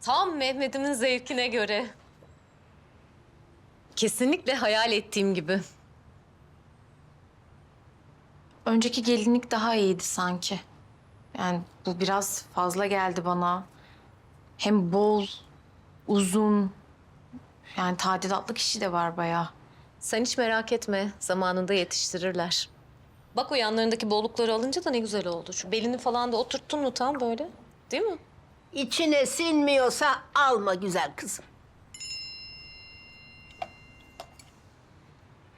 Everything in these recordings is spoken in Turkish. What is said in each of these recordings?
Tam Mehmet'imin zevkine göre. Kesinlikle hayal ettiğim gibi. Önceki gelinlik daha iyiydi sanki. Yani bu biraz fazla geldi bana. Hem bol, uzun. Yani tadilatlı kişi de var bayağı. Sen hiç merak etme. Zamanında yetiştirirler. Bak o yanlarındaki bollukları alınca da ne güzel oldu. Şu belini falan da oturttun mu tam böyle? Değil mi? İçine sinmiyorsa alma güzel kızım.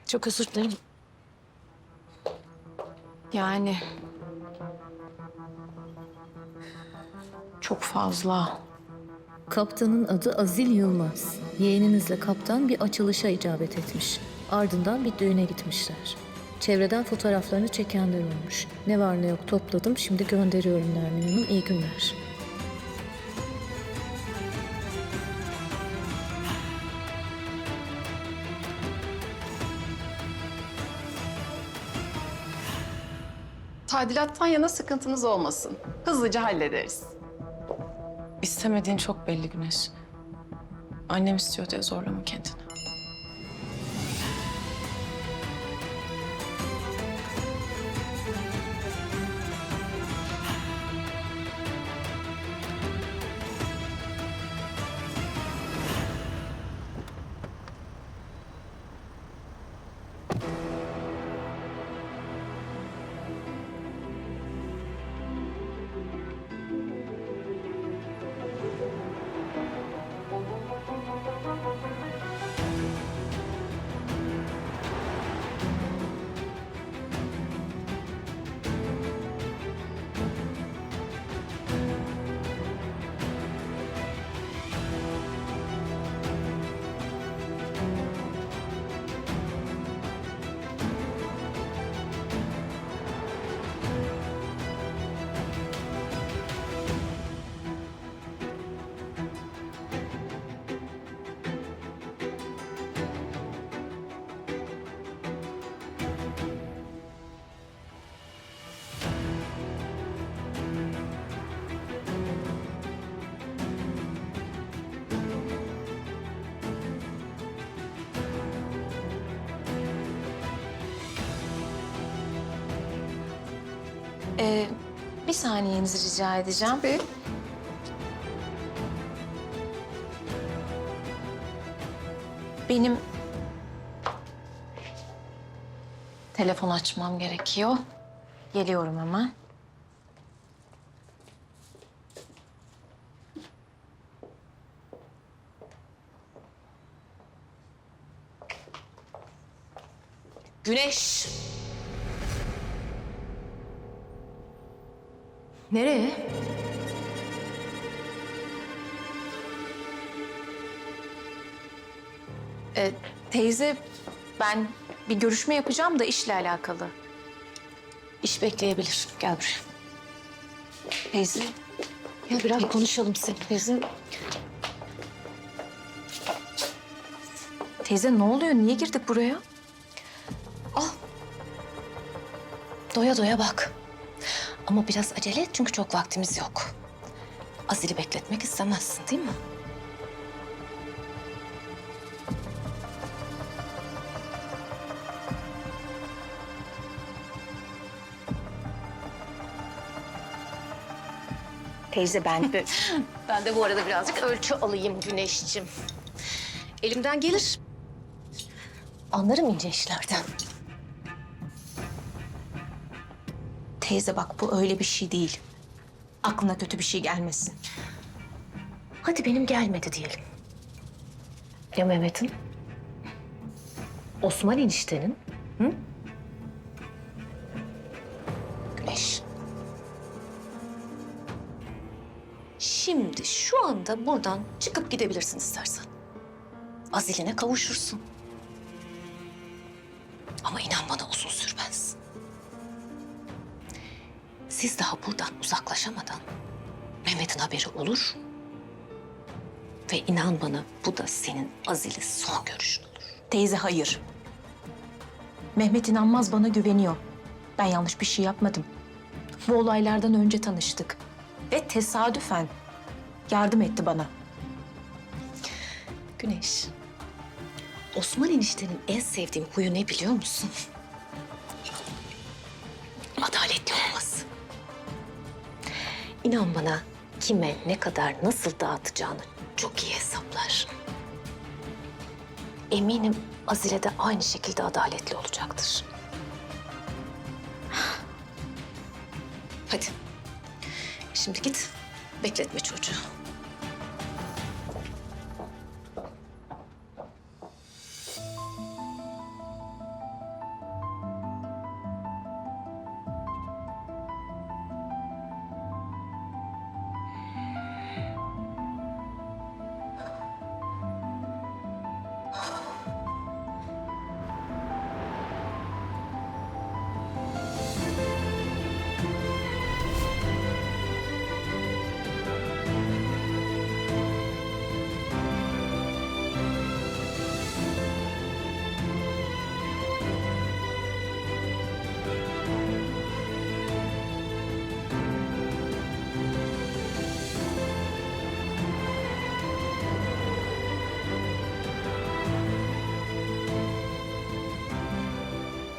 Çok özür dilerim. Yani... Çok fazla. Kaptanın adı Azil Yılmaz. Yeğeninizle kaptan bir açılışa icabet etmiş. Ardından bir düğüne gitmişler. Çevreden fotoğraflarını çekenler olmuş. Ne var ne yok topladım, şimdi gönderiyorum Nermin Hanım. İyi günler. Tadilattan yana sıkıntınız olmasın. Hızlıca hallederiz. İstemediğin çok belli Güneş. Annem istiyor diye zorlama kendini. Ee, bir saniyenizi rica edeceğim. Tabii. Benim telefon açmam gerekiyor. Geliyorum hemen. Güneş. Nereye? Ee, teyze, ben bir görüşme yapacağım da işle alakalı. İş bekleyebilir. Gel buraya. Teyze, Gel biraz konuşalım seninle. teyze... Teyze ne oluyor? Niye girdik buraya? Doya doya bak. Ama biraz acele et çünkü çok vaktimiz yok. Azil'i bekletmek istemezsin değil mi? Teyze ben de Ben de bu arada birazcık ölçü alayım Güneş'cim. Elimden gelir. Anlarım ince işlerden. Teyze bak bu öyle bir şey değil. Aklına kötü bir şey gelmesin. Hadi benim gelmedi diyelim. Ya Mehmet'in? Osman eniştenin? Hı? Güneş. Şimdi şu anda buradan çıkıp gidebilirsin istersen. Aziline kavuşursun. Siz daha buradan uzaklaşamadan Mehmet'in haberi olur ve inan bana bu da senin Azil'e son görüşün olur. Teyze hayır. Mehmet inanmaz bana güveniyor. Ben yanlış bir şey yapmadım. Bu olaylardan önce tanıştık. Ve tesadüfen yardım etti bana. Güneş. Osman eniştenin en sevdiğim huyu ne biliyor musun? Adaletli. İnan bana kime ne kadar nasıl dağıtacağını çok iyi hesaplar. Eminim Azile de aynı şekilde adaletli olacaktır. Hadi. Şimdi git. Bekletme çocuğu.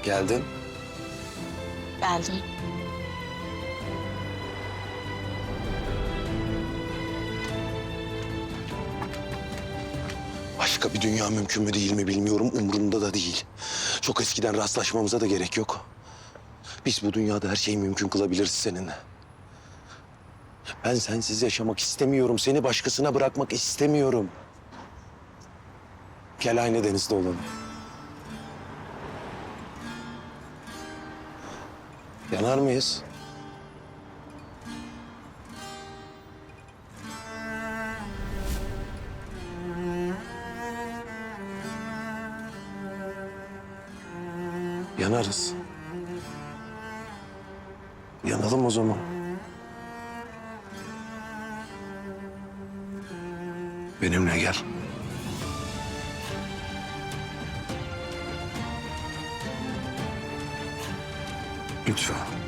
Geldin. Geldim. Başka bir dünya mümkün mü değil mi bilmiyorum. Umurumda da değil. Çok eskiden rastlaşmamıza da gerek yok. Biz bu dünyada her şeyi mümkün kılabiliriz seninle. Ben sensiz yaşamak istemiyorum. Seni başkasına bırakmak istemiyorum. Gel aynı denizde olalım. Yanar mıyız? Yanarız. Yanalım o zaman. Benimle gel. Lütfen.